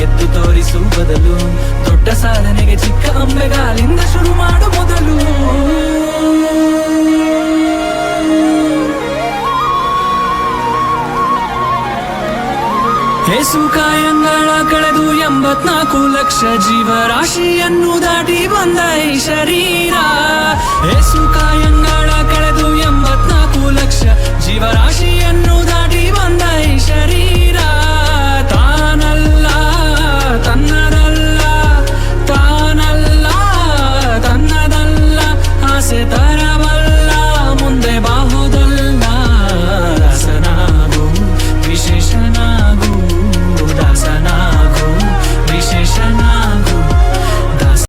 ಎತ್ತು ಗೆದ್ದು ತೋರಿಸು ಬದಲು. ದೊಡ್ಡ ಸಾಧನೆಗೆ ಚಿಕ್ಕ ಅಂಬೆಗಾಲಿಂದ ಶುರು ಮಾಡು ಮೊದಲು. ಹೇಸು ಕಾಯಂಗಳ ಕಳೆದು ಎಂಬತ್ನಾಲ್ಕು ಲಕ್ಷ ಜೀವರಾಶಿಯನ್ನು ದಾಟಿ ಬಂದ ಈ ಶರೀರ.